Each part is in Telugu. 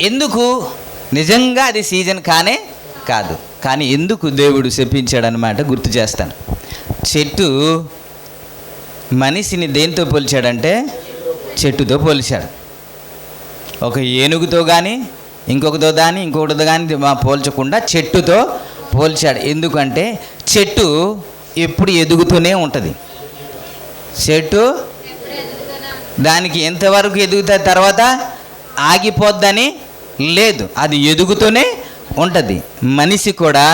ఎందుకు? నిజంగా అది సీజన్ కానే కాదు. కానీ ఎందుకు దేవుడు శపించాడనమాట గుర్తు చేస్తాను. చెట్టు మనిషిని దేంతో పోల్చాడంటే చెట్టుతో పోల్చాడు. ఒక ఏనుగుతో కానీ ఇంకొకతో కానీ ఇంకొకటితో కానీ పోల్చకుండా చెట్టుతో పోల్చాడు. ఎందుకంటే చెట్టు ఎప్పుడు ఎదుగుతూనే ఉంటుంది. చెట్టు దానికి ఎంతవరకు ఎదుగుతా తర్వాత ఆగిపోద్దని లేదు అది ఎదుగుతూనే ఉంటుంది. మనిషి కూడా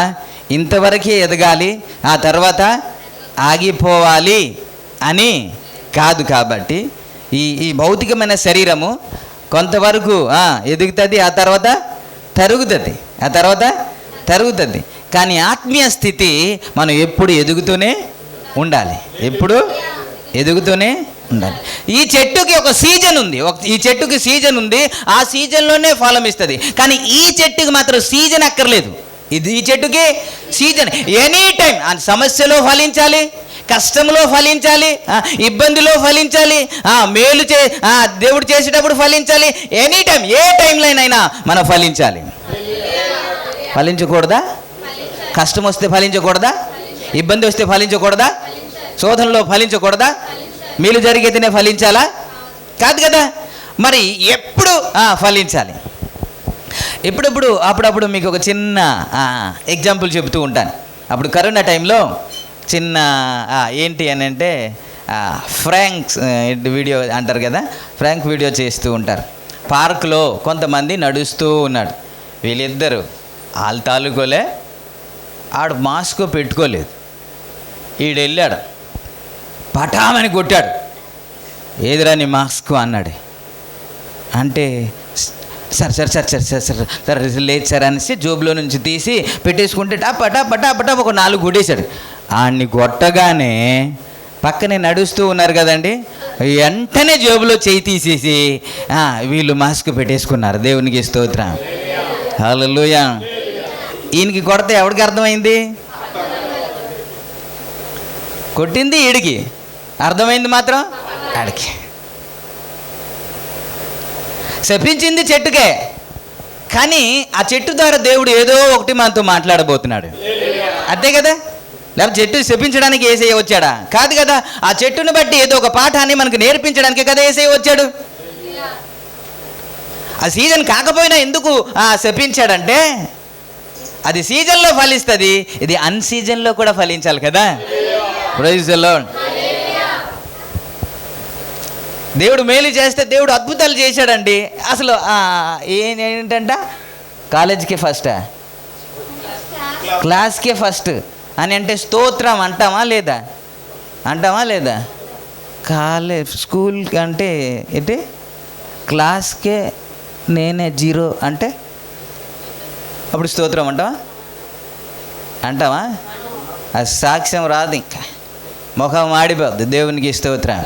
ఇంతవరకే ఎదగాలి ఆ తర్వాత ఆగిపోవాలి అని కాదు కాబట్టి ఈ ఈ భౌతికమైన శరీరము కొంతవరకు ఎదుగుతుంది ఆ తర్వాత తరుగుతుంది ఆ తర్వాత తరుగుతుంది. కానీ ఆత్మీయ స్థితి మనం ఎప్పుడు ఎదుగుతూనే ఉండాలి. ఎప్పుడు ఎదుగుతూనే ఉండాలి. ఈ చెట్టుకి ఒక సీజన్ ఉంది. ఒక ఈ చెట్టుకి సీజన్ ఉంది. ఆ సీజన్లోనే ఫలం ఇస్తుంది. కానీ ఈ చెట్టుకి మాత్రం సీజన్ అక్కర్లేదు. ఇది ఈ చెట్టుకి సీజన్. ఎనీ టైం ఆ సమస్యలో ఫలించాలి. కష్టంలో ఫలించాలి. ఇబ్బందిలో ఫలించాలి. మేలు చే దేవుడు చేసేటప్పుడు ఫలించాలి. ఎనీ టైం ఏ టైంలోనైనా మనం ఫలించాలి. ఫలించకూడదా? కష్టం వస్తే ఫలించకూడదా? ఇబ్బంది వస్తే ఫలించకూడదా? శోధనలో ఫలించకూడదా? మేలు జరిగితేనే ఫలించాలా? కాదు కదా. మరి ఎప్పుడు ఫలించాలి. ఎప్పుడప్పుడు అప్పుడప్పుడు మీకు ఒక చిన్న ఎగ్జాంపుల్ చెబుతూ ఉంటాను. అప్పుడు కరోనా టైంలో చిన్న ఏంటి అని అంటే ఫ్రాంక్స్ వీడియో అంటారు కదా ఫ్రాంక్ వీడియో చేస్తూ ఉంటారు. పార్క్లో కొంతమంది నడుస్తూ ఉన్నాడు. వీళ్ళిద్దరు వాళ్ళు తాలూకోలే ఆడు మాస్క్ పెట్టుకోలేదు. ఈడు వెళ్ళాడు పటామని కొట్టాడు. ఏదిరా నీ మాస్క్ అన్నాడు. అంటే sir sir sir sir sir sir sir లేదు సార్ అనేసి జోబులో నుంచి తీసి పెట్టేసుకుంటే టా పటా పటా పటా ఒక నాలుగు కొట్టేశాడు. ఆడిని కొట్టగానే పక్కనే నడుస్తూ ఉన్నారు కదండి. వెంటనే జోబులో చేయి తీసేసి వీళ్ళు మాస్క్ పెట్టేసుకున్నారు. దేవునికి స్తోత్రం. లూయ ఈయనకి కొడితే ఎవరికి అర్థమైంది? కొట్టింది ఈడికి. అర్థమైంది మాత్రం? ఆడికి శపించింది చెట్టుకే. కానీ ఆ చెట్టు ద్వారా దేవుడు ఏదో ఒకటి మనతో మాట్లాడబోతున్నాడు. అంతే కదా? లేకపోతే చెట్టు శపించడానికి ఏసే వచ్చాడా? కాదు కదా ఆ చెట్టును బట్టి ఏదో ఒక పాఠాన్ని మనకు నేర్పించడానికి కదా ఏసే వచ్చాడు. ఆ సీజన్ కాకపోయినా ఎందుకు ఆ శపించాడంటే అది సీజన్లో ఫలిస్తుంది ఇది అన్ సీజన్లో కూడా ఫలించాలి కదా. ప్రైజ్ లోన్ దేవుడు మేలు చేస్తే దేవుడు అద్భుతాలు చేశాడండి. అసలు ఏం ఏంటంట? కాలేజ్కి ఫస్టా క్లాస్కే ఫస్ట్ అని అంటే స్తోత్రం అంటామా లేదా? అంటామా లేదా? కాలేజ్ స్కూల్ అంటే ఏంటి? క్లాస్కే నేనే జీరో అంటే? అప్పుడు స్తోత్రం అంటావా? అంటావా? సాక్ష్యం రాదు ఇంకా. ముఖం ఆడిపోద్ది దేవునికి స్తోత్రం.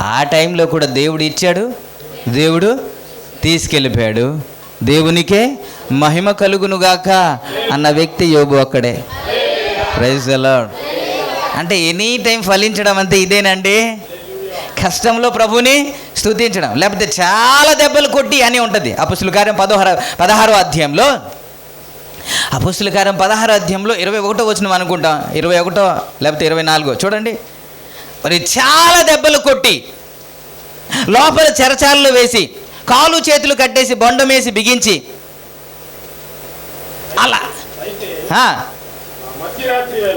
ఆ టైంలో కూడా దేవుడు ఇచ్చాడు. దేవుడు తీసుకెళ్ళిపోయాడు. దేవునికే మహిమ కలుగునుగాక అన్న వ్యక్తి యోబు అక్కడే. ప్రైజ్ అలాడ్ అంటే ఎనీ టైం ఫలించడం అంతే ఇదేనండి. కష్టంలో ప్రభుని స్థుతించడం లేకపోతే చాలా దెబ్బలు కొట్టి అని ఉంటుంది. అపుస్తుల కార్యం పదహార పదహారో అధ్యాయంలో. అపుస్తుల కార్యం పదహారో అధ్యాయంలో ఇరవై ఒకటో వచ్చిన అనుకుంటాం. ఇరవై ఒకటో లేకపోతే ఇరవై నాలుగో. చూడండి. మరి చాలా దెబ్బలు కొట్టి లోపల చెరచాలలో వేసి కాలు చేతులు కట్టేసి బొండమేసి బిగించి అలా.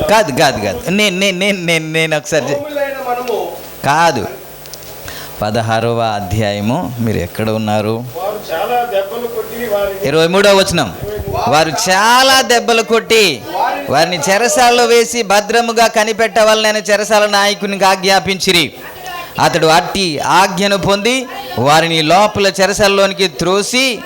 కాదు కాదు కాదు. నేను నేను నేను నేను నేను ఒకసారి కాదు. పదహారవ అధ్యాయము. మీరు ఎక్కడ ఉన్నారు? ఇరవై మూడో వచనం. వారు చాలా దెబ్బలు కొట్టి వారిని చెరసాలలో వేసి భద్రముగా కనిపెట్టవలనని చెరసాల నాయకునికి ఆజ్ఞాపించిరి. అతడు అట్టి ఆజ్ఞను పొంది వారిని లోపల చెరసాలలోనికి త్రోసి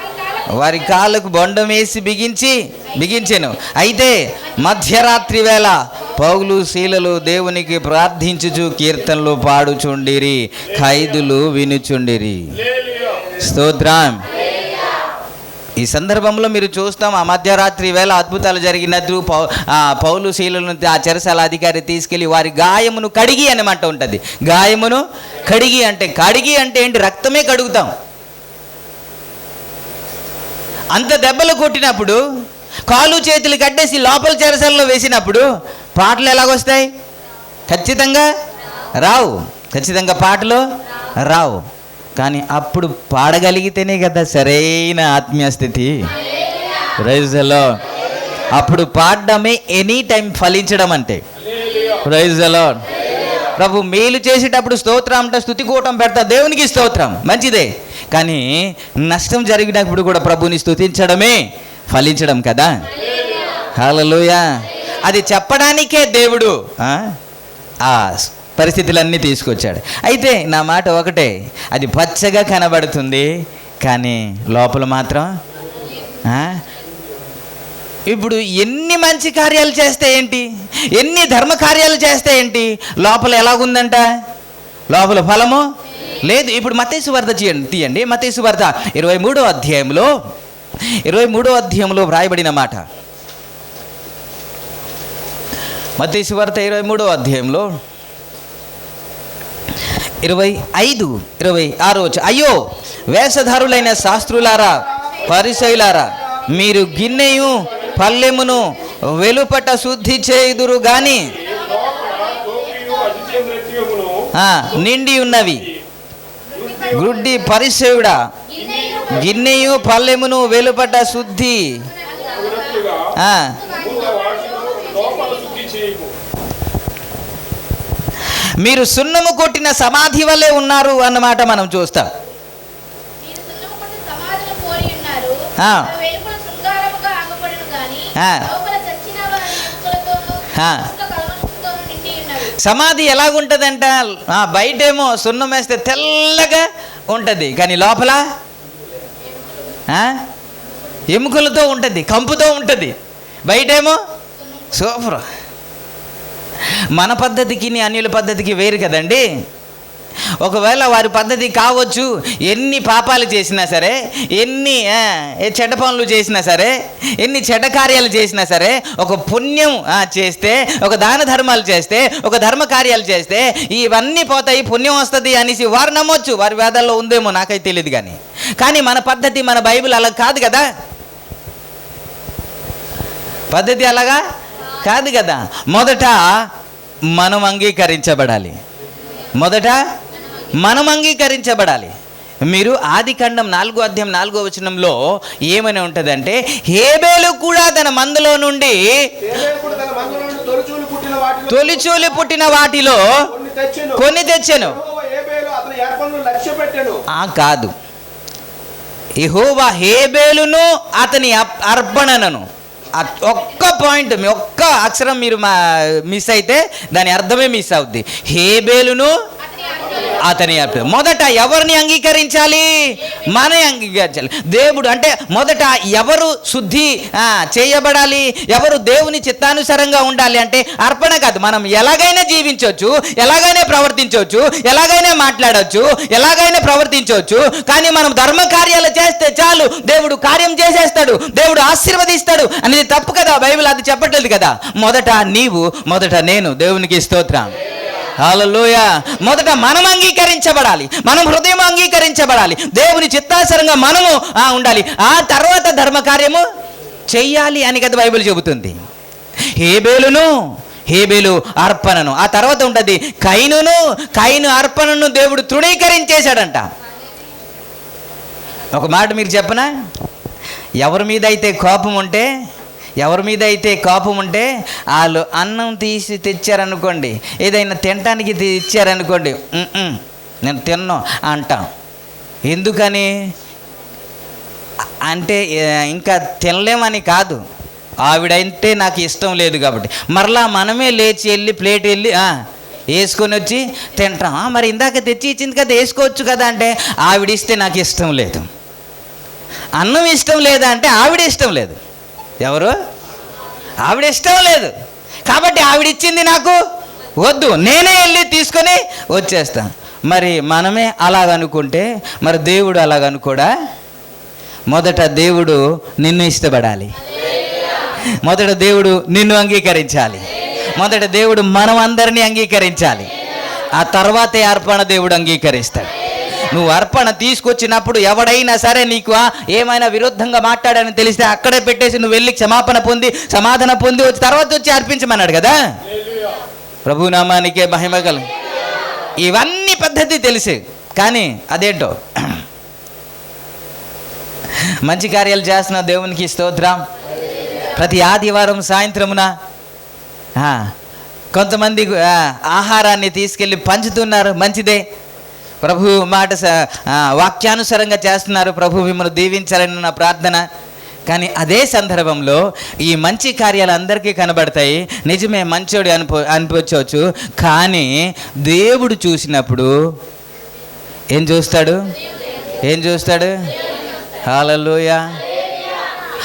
వారి కాళ్ళకు బొండం వేసి బిగించి బిగించాను. అయితే మధ్యరాత్రి వేళ పౌలు శీలలు దేవునికి ప్రార్థించుచు కీర్తనలు పాడుచుండిరి ఖైదులు వినుచుండిరి. స్తోత్రం. ఈ సందర్భంలో మీరు చూస్తాం ఆ మధ్యరాత్రి వేళ అద్భుతాలు జరిగినట్టు పౌ ఆ పౌలు శీలను ఆ చెరసాల అధికారి తీసుకెళ్ళి వారి గాయమును కడిగి అనమాట ఉంటుంది. గాయమును కడిగి అంటే కడిగి అంటే ఏంటి? రక్తమే కడుగుతాం. అంత దెబ్బలు కొట్టినప్పుడు కాలు చేతులు కట్టేసి లోపల చెరసలలో వేసినప్పుడు పాటలు ఎలాగొస్తాయి? ఖచ్చితంగా రావు. ఖచ్చితంగా పాటలు రావు. కానీ అప్పుడు పాడగలిగితేనే కదా సరైన ఆత్మీయ స్థితి. రైజలో అప్పుడు పాడడమే ఎనీ టైం ఫలించడం అంటే. రైజలో ప్రభు మేలు చేసేటప్పుడు స్తోత్రం అంటే స్థుతి కూటం పెడతా దేవునికి స్తోత్రం. మంచిదే. కానీ నష్టం జరిగినప్పుడు కూడా ప్రభుని స్థుతించడమే ఫలించడం కదా. హల్లెలూయ అది చెప్పడానికే దేవుడు ఆ? పరిస్థితులన్నీ తీసుకొచ్చాడు. అయితే నా మాట ఒకటే అది పచ్చగా కనబడుతుంది కానీ లోపల మాత్రం ఇప్పుడు ఎన్ని మంచి కార్యాలు చేస్తే ఏంటి? ఎన్ని ధర్మ కార్యాలు చేస్తే ఏంటి? లోపల ఎలాగుందంట? లోపల ఫలము? లేదు. ఇప్పుడు మతేసు వార్త చేయండి తీయండి. మతేసు వార్త ఇరవై మూడో అధ్యాయంలో ఇరవై మూడో అధ్యాయంలో వ్రాయబడిన మాట. మతేసు వార్త ఇరవై మూడో అధ్యాయంలో ఇరవై ఐదు ఇరవై ఆరు వచ్చి అయ్యో వేషధారులైన శాస్త్రులారా పరిశైలారా మీరు గిన్నెయు పల్లెమును వెలుపట శుద్ధి చేయుదురు గాని నిండి ఉన్నవి. గుడ్డి పరిచయుడా గిన్నెయు పల్లెమును వెలుపట శుద్ధి ఉన్నట్లుగా ఆ, ముందు వాటిలో లోపల శుద్ధి చేయము మీరు సున్నము కొట్టిన సమాధి వల్లే ఉన్నారు అన్నమాట మనం చూస్తాం. సమాధి ఎలాగుంటుందంట? బయటేమో సున్నం వేస్తే తెల్లగా ఉంటుంది. కానీ లోపల? ఎముకలతో ఉంటుంది కంపుతో ఉంటుంది. బయటేమో? సూపర్. మన పద్ధతికి అన్యుల పద్ధతికి వేరు కదండి. ఒకవేళ వారి పద్ధతి కావచ్చు ఎన్ని పాపాలు చేసినా సరే ఎన్ని ఏ చెడ్డ పనులు చేసినా సరే ఎన్ని చెడ్డ కార్యాలు చేసినా సరే ఒక పుణ్యం చేస్తే ఒక దాన ధర్మాలు చేస్తే ఒక ధర్మ కార్యాలు చేస్తే ఇవన్నీ పోతాయి పుణ్యం వస్తుంది అనేసి వారు నమ్మొచ్చు. వారి వేదాల్లో ఉందేమో నాకైతే తెలియదు కానీ కానీ మన పద్ధతి మన బైబిల్ అలా కాదు కదా. పద్ధతి అలాగా? కాదు కదా. మొదట మనం అంగీకరించబడాలి. మొదట మనం అంగీకరించబడాలి. మీరు ఆది ఖండం నాలుగో అధ్యాయం నాలుగో వచనంలో ఏమని ఉంటుందంటే హేబేలు కూడా తన మందులో నుండి తొలిచూలు పుట్టిన వాటిలో తొలిచూలి పుట్టిన వాటిలో కొన్ని తెచ్చాను. ఆ కాదు. ఇహోవా హేబేలును అతని అర్పణను ఒక్క పాయింట్ మీ ఒక్క అక్షరం మీరు మా మిస్ అయితే దాని అర్థమే మిస్ అవుద్ది. హేబేలును అతని అర్పణ మొదట ఎవరిని అంగీకరించాలి? మనని అంగీకరించాలి. దేవుడు అంటే మొదట ఎవరు శుద్ధి చేయబడాలి? ఎవరు దేవుని చిత్తానుసారంగా ఉండాలి అంటే అర్పణ కాదు. మనం ఎలాగైనా జీవించవచ్చు ఎలాగైనా ప్రవర్తించవచ్చు ఎలాగైనా మాట్లాడవచ్చు ఎలాగైనా ప్రవర్తించవచ్చు. కానీ మనం ధర్మ కార్యాలు చేస్తే చాలు. దేవుడు కార్యం చేసేస్తాడు. దేవుడు ఆశీర్వదిస్తాడు. అనేది తప్పు కదా. బైబిల్ అది చెప్పట్లేదు కదా. మొదట నీవు మొదట నేను దేవునికి స్తోత్రం. హల్లెలూయ మొదట మనం అంగీకరించబడాలి. మనం హృదయం అంగీకరించబడాలి. దేవుని చిత్తాసరంగా మనము ఉండాలి. ఆ తర్వాత ధర్మ కార్యము చెయ్యాలి అని కదా బైబిల్ చెబుతుంది. హేబేలును హేబేలు అర్పణను. ఆ తర్వాత ఉంటుంది కైనును కైను అర్పణను దేవుడు తృణీకరించేశాడంట. ఒక మాట మీరు చెప్పనా? ఎవరి మీద అయితే కోపం ఉంటే ఎవరి మీద అయితే కోపం ఉంటే వాళ్ళు అన్నం తీసి తెచ్చారనుకోండి ఏదైనా తినటానికి ఇచ్చారనుకోండి నేను తిన్నాం అంటాం. ఎందుకని? అంటే ఇంకా తినలేమని కాదు. ఆవిడంటే నాకు ఇష్టం లేదు కాబట్టి. మరలా మనమే లేచి వెళ్ళి ప్లేట్ వెళ్ళి వేసుకొని వచ్చి తింటాం. మరి ఇందాక తెచ్చి ఇచ్చింది కదా వేసుకోవచ్చు కదా అంటే ఆవిడిస్తే నాకు ఇష్టం లేదు. అన్నం ఇష్టం లేదా అంటే ఆవిడ ఇష్టం లేదు. ఎవరు? ఆవిడ ఇష్టం లేదు. కాబట్టి ఆవిడ ఇచ్చింది నాకు. వద్దు నేనే వెళ్ళి తీసుకొని వచ్చేస్తాను మరి మనమే అలాగనుకుంటే మరి దేవుడు అలాగనుకోడా మొదట దేవుడు నిన్ను ఇష్టపడాలి. మొదట దేవుడు నిన్ను అంగీకరించాలి. మొదట దేవుడు మనం అందరినీ అంగీకరించాలి. ఆ తర్వాతే అర్పణ దేవుడు అంగీకరిస్తాడు. నువ్వు అర్పణ తీసుకొచ్చినప్పుడు ఎవడైనా సరే నీకు ఏమైనా విరుద్ధంగా మాట్లాడని తెలిస్తే అక్కడే పెట్టేసి నువ్వు వెళ్ళి క్షమాపణ పొంది సమాధాన పొంది వచ్చి తర్వాత వచ్చి అర్పించమన్నాడు కదా? ప్రభునామానికే మహిమగలు ఇవన్నీ పద్ధతి తెలిసే కానీ అదేంటో? మంచి కార్యాలు చేస్తున్న దేవునికి స్తోత్రం. ప్రతి ఆదివారం సాయంత్రమున కొంతమంది ఆహారాన్ని తీసుకెళ్ళి పంచుతున్నారు మంచిదే. ప్రభు మాట స- వాక్యానుసారంగా చేస్తున్నారు. ప్రభు మిమ్మల్ని దీవించాలని నా ప్రార్థన. కానీ అదే సందర్భంలో ఈ మంచి కార్యాలు అందరికీ కనబడతాయి. నిజమే మంచోడు అనిపో అనిపించవచ్చు కానీ దేవుడు చూసినప్పుడు ఏం చూస్తాడు? ఏం చూస్తాడు? హాలలోయ